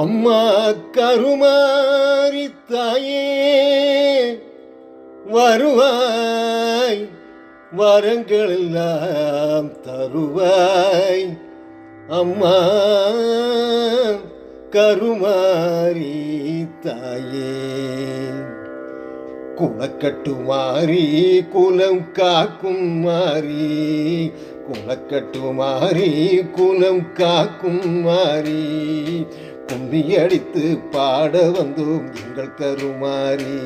அம்மா கருமாரி தாயே வருவாய் வரங்கள் எல்லாம் தருவாய். அம்மா கருமாரி தாயே குளக்கட்டு மாறி குலம் காக்கும் மாறி குளக்கட்டு மாறி குலம் காக்கும் மாறி. கும்மியடித்து பாட வந்தோம் எங்கள் கருமாரி.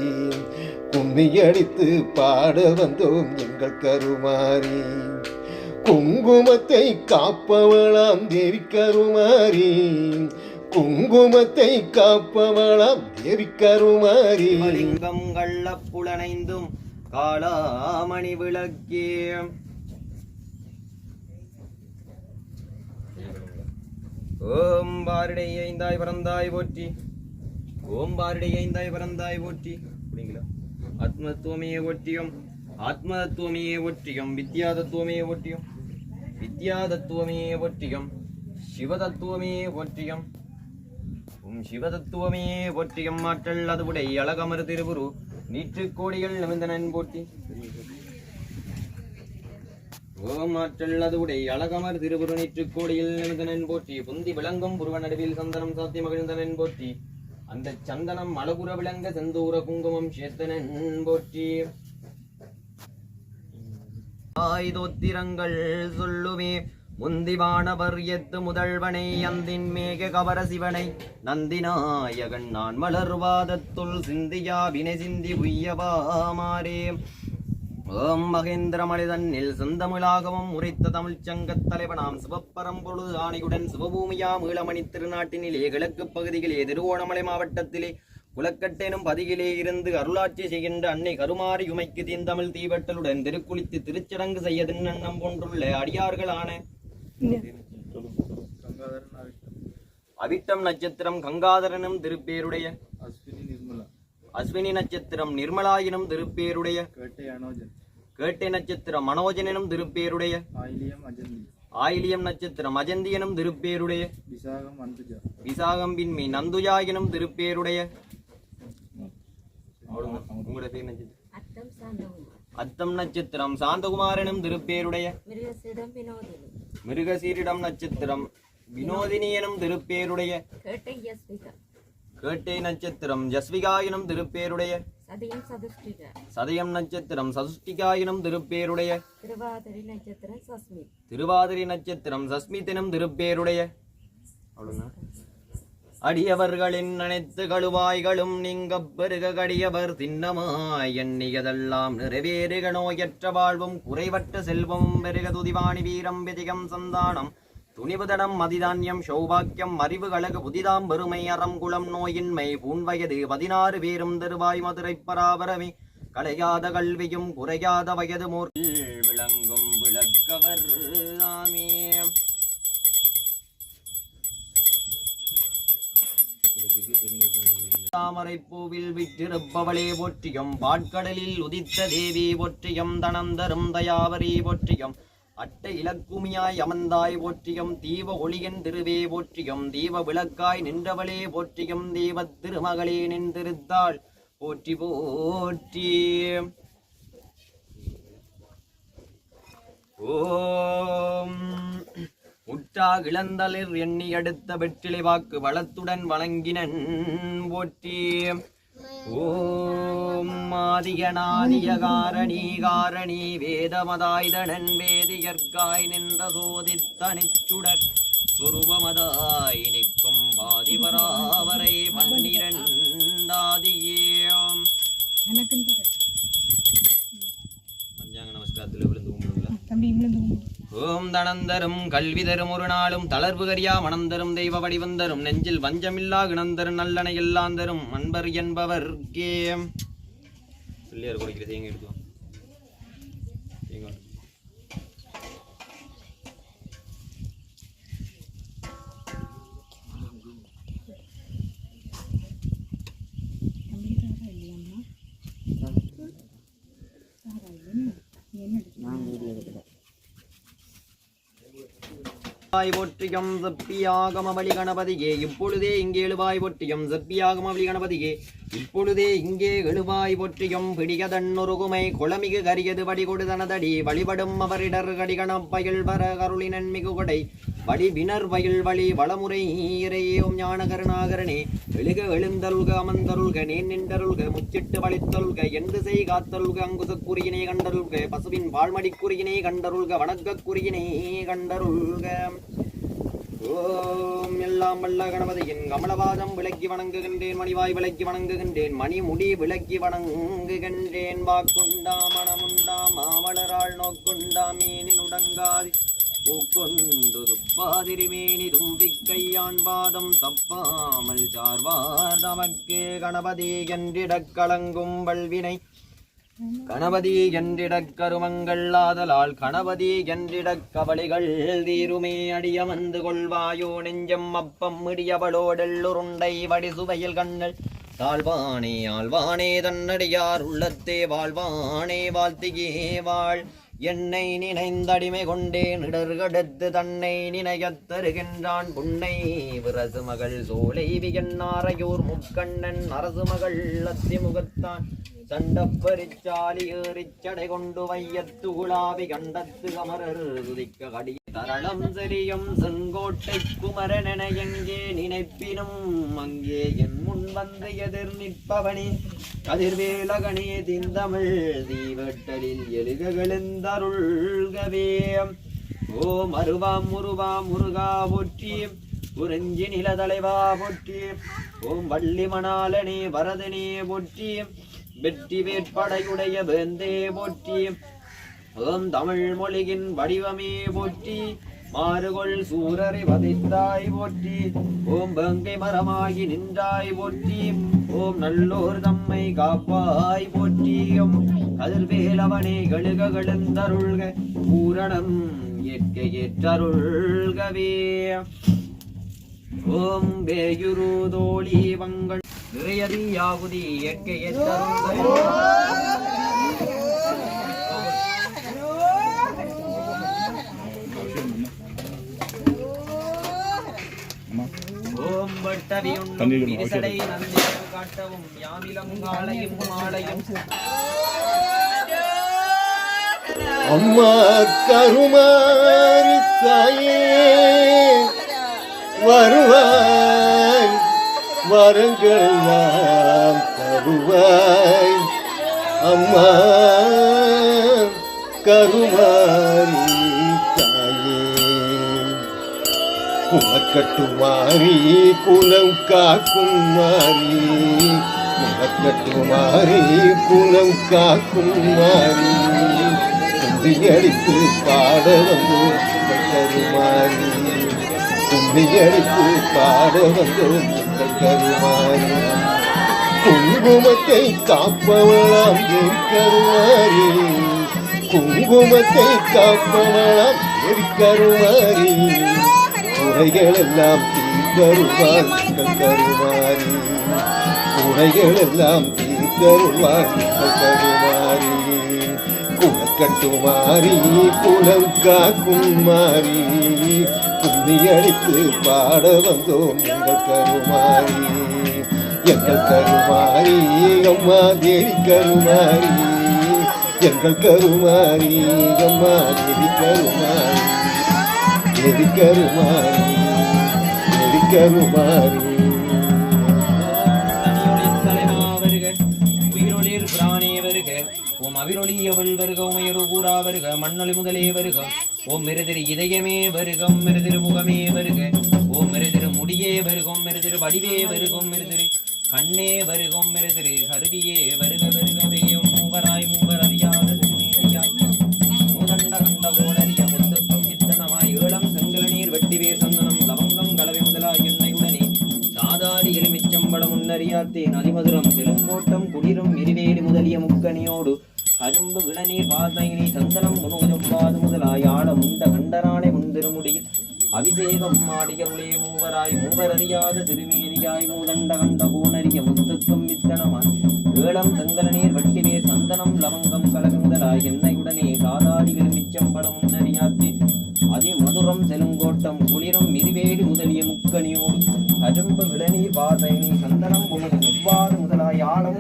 கும்மியடித்து பாட வந்தோம் எங்கள் கருமாரி. குங்குமத்தை காப்பவளாம் தேவி கருமாரி. குங்குமத்தை காப்பவளாம் தேவி கருமாரி. லிங்கம் கள்ளப்புலனைந்தும் காளாமணி விளக்கே ஓம் பாரடை ஐந்தாய் பரந்தாய் போற்றி. ஓம் பாரடை ஐந்தாய் பரந்தாய் போற்றி. அப்படிங்களா? ஆத்மத்துவமே ஒற்றியம் ஆத்மதத்துவமே ஒற்றியம் வித்யாதத்துவமே ஒற்றியம் வித்யாதத்துவமே ஒற்றியம் சிவதத்துவமே ஒற்றியம் உம் சிவதத்துவமே ஒற்றியம் மாற்றல் அதுவுடைய அழகமர் திருவுரு நீற்று கோடிகள் நிமிந்தனன் போட்டி ஓமாற்றல்லது உடை அழகமர் திருவுரு கோடியில் நிமிந்தனன் போற்றி புந்தி விளங்கும் புருவ நடுவில் சந்தனம் சாத்தி மகிழ்ந்தனன் போற்றி அந்த சந்தனம் அழகுற விளங்க செந்தூர குங்குமம் சேத்தனன் போற்றி. ஆயுதோத்திரங்கள் சொல்லுமே முந்திவானவர் எத்து முதல்வனை அந்தின் மேக கவர சிவனை நந்திநாயகன் நான் மலர்வாதத்துள் சிந்தியா வினை சிந்தி உய்யவாமாரே ஓம் மகேந்திர மனிதனில் செந்தமிழாகவும் உரைத்த தமிழ்ச் சங்கத் தலைவனாம் சிவப்பரம்பொழுது ஆணையுடன் சிவபூமியாம் ஈழமணி திருநாட்டினிலே கிழக்கு பகுதியிலே திருவோணமலை மாவட்டத்திலே குளக்கட்டெனும் பதிகிலே இருந்து அருளாட்சி செய்கின்ற அன்னை கருமாரி உமைக்கு தீந்தமிழ் தீவட்டலுடன் திருக்குளித்து திருச்சடங்கு செய்ய திண்ணம் கொண்டுள்ள அடியார்களான அவிட்டம் நட்சத்திரம் கங்காதரனும் திருப்பேருடைய அஸ்வினி நிர்மலா நட்சத்திரம் நிர்மலாயினும் திருப்பேருடைய. கேட்டை அனோஜன். கேட்டை நட்சத்திரம் மனோஜனனும் திருப்பேருடைய. ஆயிலியம் அஜந்தி. ஆயிலியம் நட்சத்திரம் அஜந்தியனும் திருப்பேருடைய. விசாகம் பின்மி நந்துஜாயினும் திருப்பேருடைய. உங்களோட பேர் நட்சத்திரம் அத்தம் சாந்தகுமார். அத்தம் நட்சத்திரம் சாந்தகுமாரனும் திருப்பேருடைய. மிருகசீரிடம் நட்சத்திரம் வினோதினி எனும் திருப்பேருடைய கேட்டை நட்சத்திரம் ஜஸ்விகாயினும் திருப்பேருடைய. சதயம் நட்சத்திரம் சதுஷ்டிகாயினும் திருப்பேருடைய. திருவாதிரை நட்சத்திரம் சஸ்மித் திருவாதிரை நட்சத்திரம் சஸ்மித்தினும் திருப்பேருடைய. அடியவர்களின் அனைத்து கழுவாய்களும் நீங்க பெருக கடியவர் திண்ணமாய் எண்ணியதெல்லாம் நிறைவேறுக நோயற்ற வாழ்வும் குறைவற்ற செல்வமும் பெருக துதிவாணி வீரம் விதிகம் சந்தானம். துணிவுதடம் மதிதான்யம் சௌபாக்கியம் அறிவு கழகு புதிதாம் பெருமை அறம் குளம் நோயின்மை பூன்வயது பதினாறு பேரும் தருவாய் மதுரை பராபரமே. கலையாத கல்வியும் குறையாத வயது மோர் விளங்கும் விளக்கவர் ஆமே. தாமரை பூவில் விற்றிருப்பவளே போற்றியம் பாட்கடலில் உதித்த தேவி போற்றியம் தனந்தரும் தயாவரி போற்றியம் அட்ட இலக்குமியாய் அமந்தாய் போற்றியம் தீவ ஒளியன் திருவே போற்றியம் தீவ விளக்காய் நின்றவளே போற்றியம் தீப திருமகளே நின்றிருத்தாள் போற்றி போற்றி. ஓம். முற்றா இளந்தளிர் எண்ணி அடுத்த வெற்றிலை வாக்கு வளத்துடன் வழங்கினன். போற்றி. ஓம் ஆதியநாதிய காரணி வேதமதாய்தனன் வேதியர்காய் நின்ற சோதித்தனிச்சுடர் சுருவமதாய் நிற்கும் பாதிபராவரை பன்னிரண்டாதியேம் பஞ்சாங்க நமஸ்காரத்தில் விழுந்து கும்பிடுங்களா? ஓம் தனந்தரும் கல்வி தரும் ஒரு நாளும் தளர்வு கரியா மணந்தரும் தெய்வ வடிவந்தரும் நெஞ்சில் வஞ்சமில்லா கிணந்தரும் நல்லனை எல்லாம் தரும் அன்பர் என்பவர் கே. பிள்ளையார் கொடுக்கிற தேங்க எடுத்துவோம் தேங்க வாய் ஒற்றியம் செப்பியாகம வழி கணபதியே. இப்பொழுதே இங்கே எழுவாய் ஒற்றியம் செப்பியாகம வழி கணபதியே. இப்பொழுதே இங்கே எழுவாய் ஒற்றியம் பிடியதன்னொருகுமை குளமிகு கரியது வடிகொடுதனதடி வழிபடும் அவரிடர் கடிகணம் பயில் வர கருளினன் மிகு கொடை வடிவினர் வயல் வழி வளமுறை ஈரையோம் ஞான கருணாகரனே எழுக எழுந்தருள்க அமர்ந்தருள்க. நேன் நின்றருள்க. முச்சிட்டு வழித்தருள்க எந்த செய் காத்தருள்க அங்குசக்குறியினை கண்டருள்க. பசுவின் பால்மடி கண்டருள்க. வணக்கக்குறியினை கண்டருள்க. ஓம் எல்லாம் வல்ல கணபதியின் கமலவாதம் விளக்கி வணங்குகின்றேன் மணிவாய் விளக்கி வணங்குகின்றேன் மணிமுடி விளக்கி வணங்குகின்றேன். வாக்குண்டா மனமுண்டா மாமலரால் நோக்குண்டா மீனின் உடங்காதி. பூக்கொண்டு துப்பாதிரிமேனி தும்பிக்கையான் பாதம் தப்பாமல் சார்வார். தமக்கு கணபதி என்றிடக் கலங்கும் வல்வினை கணபதி என்றிடக் கருமங்கள் ஆதலால் கணபதி என்றிடக் கவலைகள் தீருமே அடிய வந்து கொள்வாயோ நெஞ்சம் அப்பம் இடியவளோடெல்லுருண்டை வடிசுவையில் கண்ணல் தாழ்வானே ஆழ்வானே தன்னடியார் உள்ளத்தே வாழ்வானே வாழ்த்தியே வாழ். என்னை நினைந்தடிமை கொண்டே நிடர்கடுத்து தன்னை நினையத் தருகின்றான் புன்னை. விரசு மகள் சோலை வியன்னாரையூர் முக்கண்ணன் அரசு மகள் அத்திமுகத்தான். சண்டப்பரிச்சாலி ஏறிச்சடை கொண்டு வையத்து குழாவி கண்டத்து அமரர் துதிக்க கடி தரளம் செரியும் செங்கோட்டை குமரனென எங்கே நினைப்பினும் அங்கே என் முன் வந்து எதிர் நிற்பவனே. கதிர்வேலகனே திந்தமிழ் தீவட்டலில் எழுகஎழுந்தருள்கவே ஓ மருவாம் முருவாம் முருகா போற்றி உறிஞ்சி நிலதலைவா போற்றி ஓம் வள்ளி மணாலனே வரதனே போற்றி. வெற்றி வேட்படையுடைய வேந்தே போற்றி. ஓம் தமிழ் மொழியின் வடிவமே போற்றி. மாறுகொள் சூரரை வதைத்தாய் போற்றி. ஓம் பங்கை மரமாகி நின்றாய் போற்றி. ஓம் நல்லோர் தம்மை காப்பாய் போற்றியும் ஓம் கதிர்வேலவனே கழுக கழுந்தருள்க. பூரணம் ஏற்க ஏற்றருள்கவே ஓம் வேயுரு தோழி வங்கள் நிறையதி யாகுதி ஏற்க ஏற்றருள்கவே ஓம் வட்டவியுண்ணும் விரிசடை நந்தியம் காட்டவும் யாமிலம் காளையும் மாலையும். அம்மா கருமாரி தாயே வரங்கள் வரங்கள்லாம் தருவாய். அம்மா கருமாரி தாயே. குலக்கட்டுமாரி குலம் காக்கும் மாறி. குலக்கட்டுமாரி குலம் காக்கும் மாறி. கும்பியடித்து பாட வந்து கருமாறி. கும்பியடித்து பாட வந்து கருமாறி குங்குமத்தை காப்பவளாம் என் கருமாரி குங்குமத்தை காப்பவளாம் என் கருமாரி குறைகள் எல்லாம் தீர்த்தருவாள் எங்கள் கருவாரே குறைகள் எல்லாம் எங்கள் கருமாரி குலக்கட்டுமாரி குலம் காக்கும் மாறி. கும்மி அடித்து பாட வந்தோம் எங்கள் கருமாரி எங்கள் கருமாரி அம்மா தேவி கருமாரி எங்கள் கருமாரி அம்மா தேவி கருமாரி தேவி கருமாரி தேவி கருமாரி உம் தலைவா வருக அவிரொளியவள் வருக உமையரு கூறா வருக மண்ணொளி முதலே வருக. ஓம் மிருதிரு இதயமே வருகம் மிருதிரு முகமே வருக. ஓம் மிருதிரு முடியே வருகம் மிருதிரு வடிவே வருகம் மிருதிரு கண்ணே வருகம் மிருதிரு கருவியே வருக வருகவே. மூவராய் மூவர் அறியாத மூதண்ட கண்ட கோடரிய முத்துக்கும் வித்தனமாய். ஏழம் செங்கல் நீர் வெட்டிவே சந்தனம் லவங்கம் கலவை முதலாய் எண்ணெயுடனே சாதாரி எலுமிச்சம்பளம் முன்னறியாத்தேன் அதிமதுரம் செலுங்கோட்டம் குளிரும் எரிவேலி முதலிய முக்கணியோடு கரும்பு இளநீர் பாதையினை சந்தனம் முனோஜம்பாது முதலாய் ஆழ முண்ட கண்டரானை முந்திருமுடியில் அபிஷேகம் ஆடியருளே மூவராய் மூவரறியாத திருமேனியாய் மூதண்ட கண்ட கோணறிய முத்துக்கும் வித்தனமாய் ஏழம் செங்கல நீர் வட்டிலே சந்தனம் லவங்கம் கலவி முதலாய் எண்ணெயுடனே சாதாரி முன்னறியாத்தே. முன்னறியாத்தேன் அதிமதுரம் செலுங்கோட்டம் கரும்பு விளநீர் பாதையினை சந்தனம் உமது எவ்வாறு முதலாய் ஆழம்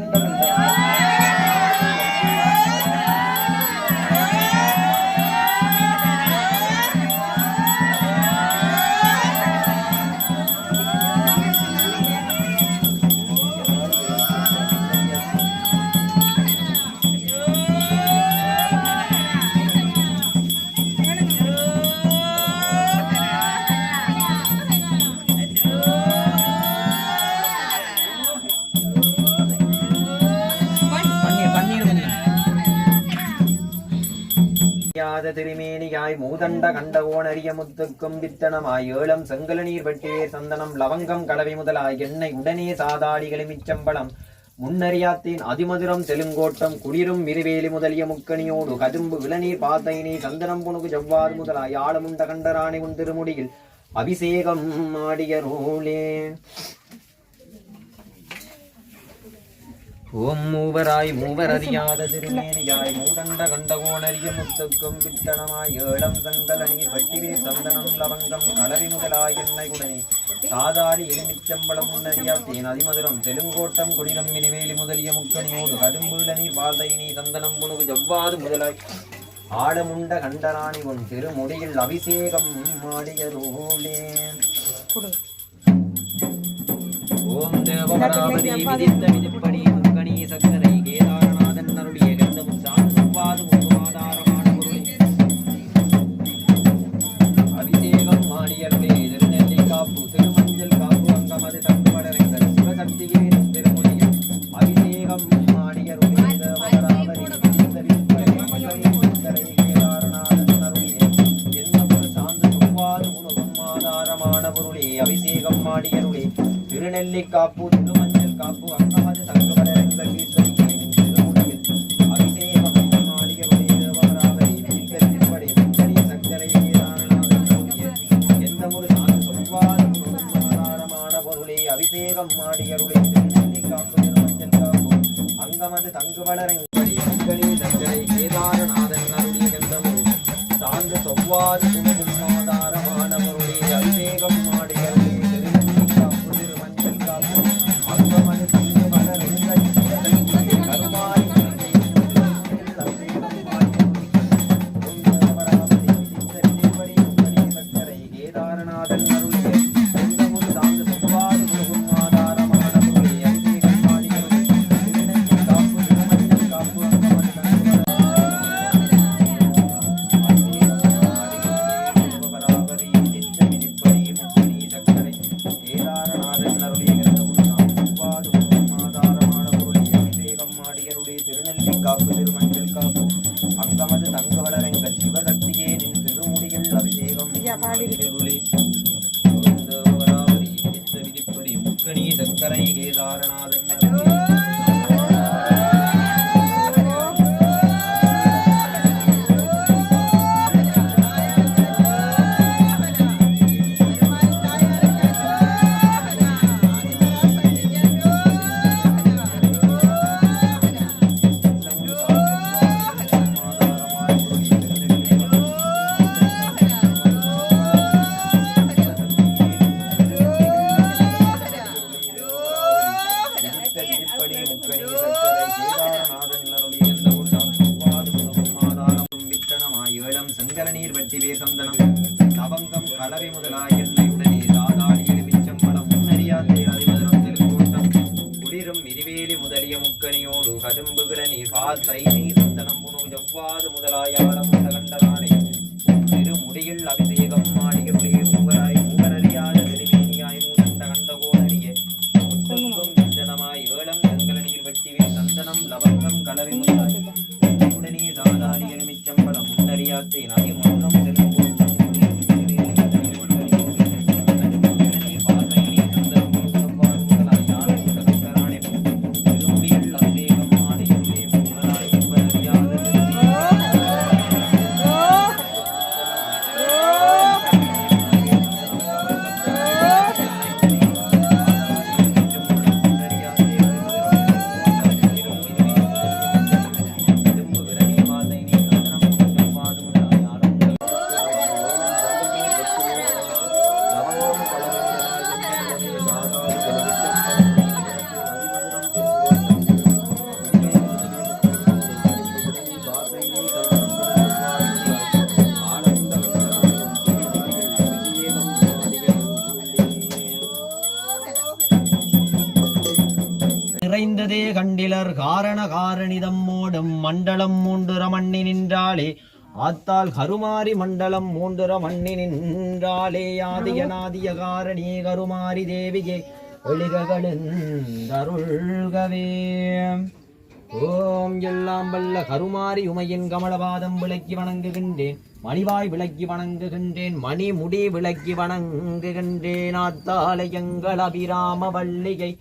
திருமேனியாய் மூதண்ட கண்டவோன் அரிய முத்துக்கும் வித்தனமாய் ஏலம் செங்கல நீர் வெட்டியே சந்தனம் லவங்கம் கலவை முதலாய் எண்ணெய் உடனே சாதாடிகளை மிச்சம்பளம் முன்னறியாத்தின் அதிமதுரம் தெலுங்கோட்டம் குளிரும் மிருவேலி முதலிய முக்கணியோடு கதும்பு இளநீர் பாத்தைனி சந்தனம் புனுகு ஜவ்வாறு முதலாய் ஆழமுண்ட கண்டராணி உன் திருமுடியில் அபிஷேகம் ஆடிய ரோலே. ஓம் மூவராய் மூவர் அறியாத திருமேனியாய் மூதண்ட கண்டகோணரிய முத்துக்கும் பித்தனமாய் ஏழம் சங்கல நீர் வட்டிவே சந்தனம் லவங்கம் களரி முதலாய் எண்ணெய் உடனே சாதாரி எலுமிச்சம்பளம் முன்னறியாத்தேன் அதிமதுரம் தெலுங்கோட்டம் குளிரம் மினிவேலி முதலிய முக்கணியோடு கடும்புல நீர் வாழ்தை நீ சந்தனம் புனுகு ஜவ்வாது முதலாய். ஆடமுண்ட கண்டராணி உன் திருமுடியில் அபிஷேகம் மாடியரோலே ஓம் தேவபராபதி விதித்த விதிப்படி का काबू करेंगे நீர் பால் தைனி சந்தனம் புனு ஜவ்வாது முதலாய் கண்டதானே திருமுடியில் அவிதை ஆத்தால் கருமாரி மண்டலம் மூண்டுர மண்ணி நின்றாலே ஆதிய நாதிய காரணி கருமாரி தேவியே ஒளிககளுந்தருள்கவே ஓம் எல்லாம் வல்ல கருமாரி உமையின் கமலபாதம் விளக்கி வணங்குகின்றேன் மணிவாய் விளக்கி வணங்குகின்றேன் மணி முடி விளக்கி வணங்குகின்றேன் ஆத்தாலை எங்கள் அபிராம வள்ளியை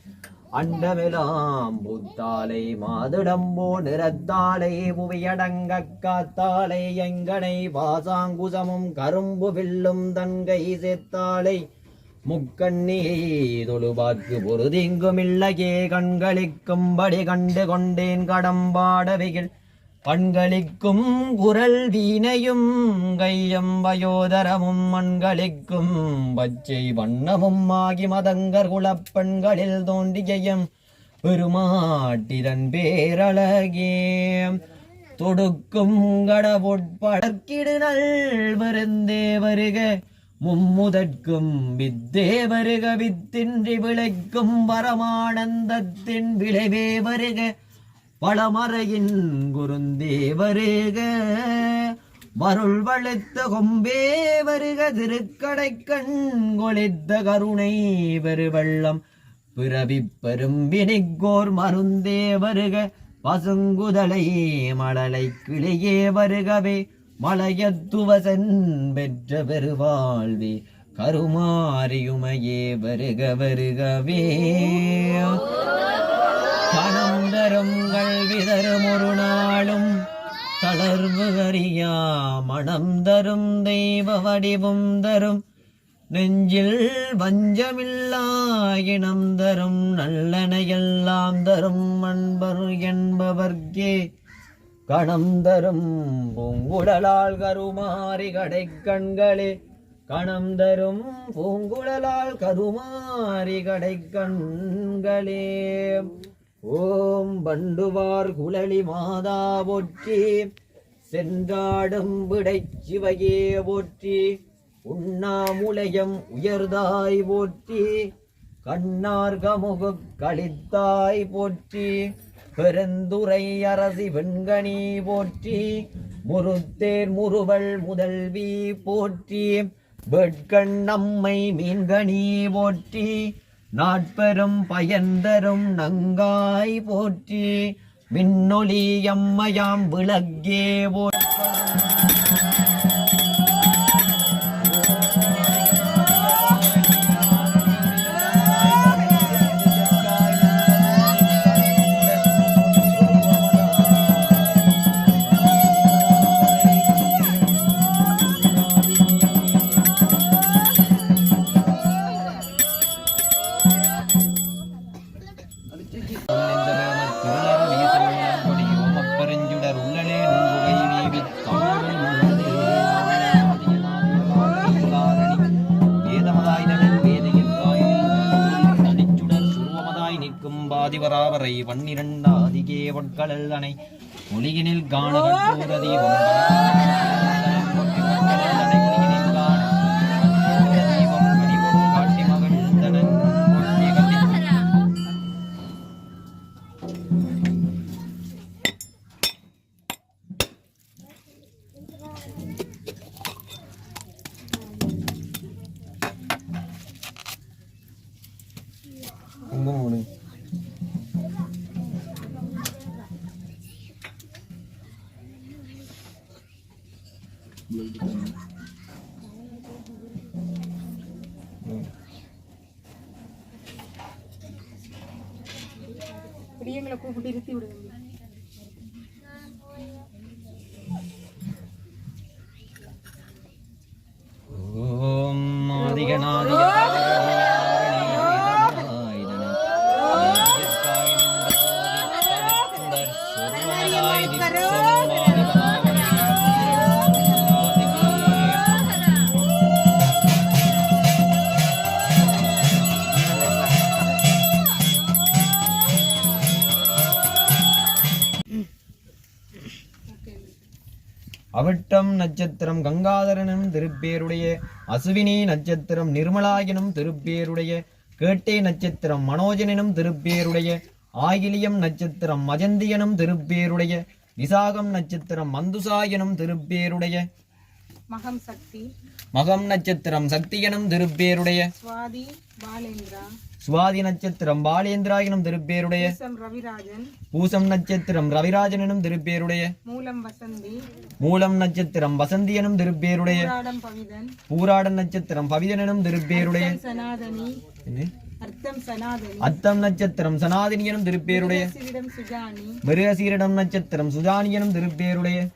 அண்டமெலாம் புத்தாலை மாதுடம்போ நிறத்தாலை புவியடங்க காத்தாலை எங்கனை வாசாங்குசமும் கரும்பு வில்லும் தங்கை சேர்த்தாலை. முக்கண்ணி தொழுபாக்கு பொருதிங்குமில்லையே கண்களிக்கும்படி கண்டு கொண்டேன் கடம்பாடவைகள் பண்களிக்கும் குரல் வீணையும் கையம் வயோதரமும் மண்களிக்கும் பச்சை வண்ணமும் ஆகி மதங்கர் குலப்பெண்களில் தோன்றியம் பெருமாட்டிரன் பேரழகே. தொடுக்கும் கடவுட்படற்கிடு நல் வருந்தே வருக மும்முதற்கும் வித்தே வருக வித்தின்றி விளைக்கும் பரமானந்தத்தின் விளைவே வருக. வளமறையின் குருந்தேவருக வருள் வளைத்த கொம்பே வருக திருக்கடை கண் கொளித்த கருணை பெருவெள்ளம் பிறவி பெரும்பினிக்கோர் மருந்தே வருக பசுங்குதலை மழலை கிளியே வருகவே மலையத்துவசன் பெற்ற பெருவாழ்வே கருமாரியுமையே வருக வருகவே. பணம் விதரும் ஒரு நாளும் தளர்வு அறியா மனம் தரும் தெய்வ வடிவும் தரும். நெஞ்சில் வஞ்சமில்லா இனம் தரும் நல்லனையெல்லாம் தரும் அன்பர் என்பவர்க்கே. கணம் தரும் பூங்குழலால் கருமாறி கடை கண்களே. கணம் தரும் பூங்குழலால் கருமாறி கடை கண்களே. ஓம் பண்டுவார் குழலி மாதா போற்றி சென்றாடும் விடை சிவையே போற்றி உண்ணாமுலையம் உயர்தாய் போற்றி கண்ணார் கமுகு களித்தாய் போற்றி பெருந்துரை அரசி வெண்கணி போற்றி முருத்தேர் முருவல் முதல்வி போற்றி வெட்கண் நம்மை மீன்கணி போற்றி நாட்பெரும் பயன்தரும் நங்காய் போற்றி மின்னொளி எம்மையாம் விளக்கே போற்றி பன்னிரண்டாதிகே வட்களல் ஒளியினில் காண கற்பூர தீபம் fibra de. அவிட்டம் நட்சத்திரம் கங்காதரனும் திருப்பேருடைய அசுவினி நட்சத்திரம் நிர்மலாயனும் திருப்பேருடைய கேட்டை நட்சத்திரம் மனோஜனனும் திருப்பேருடைய ஆயிலியம் நட்சத்திரம் மஜந்தி எனும் திருப்பேருடைய விசாகம் நட்சத்திரம் மந்துசா எனும் திருப்பேருடைய மகம் சக்தி மகம் நட்சத்திரம் சக்தி எனும் திருப்பேருடைய சுவாதி பாலேந்திரா சுவாதி நட்சத்திரம் பாலேந்திரா எனும் திருப்பேருடைய. பூசம் ரவிராஜன். பூசம் நட்சத்திரம் ரவிராஜன் எனும் திருப்பேருடைய. மூலம் வசந்தி. மூலம் நட்சத்திரம் வசந்தி எனும் திருப்பேருடைய பூராடன் நட்சத்திரம் பவிதன் எனும் திருப்பேருடைய அத்தம் நட்சத்திரம் சனாதினி. எனும் திருப்பேருடைய. சுஜானி. மிருகசீரிடம் நட்சத்திரம் எனும் திருப்பேருடைய.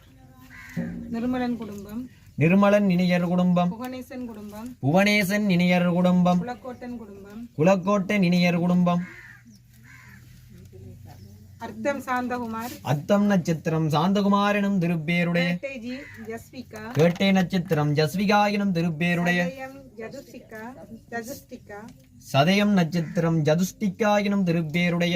நிர்மலன் குடும்பம். நிர்மலன் இணையர் குடும்பம். புகணேசன் குடும்பம். புவனேசன் இணையர் குடும்பம். குலக்கோட்டன் குடும்பம். இணையர் குடும்பம். அர்த்தம் சாந்தகுமார். நட்சத்திரம் சாந்தகுமார் எனும் திருப்பேருடைய. கேட்டை நட்சத்திரம் ஜஸ்விகா எனும் திருப்பேருடைய. சதயம் நட்சத்திரம் ஜதுஷ்டிகா எனும் திருப்பேருடைய.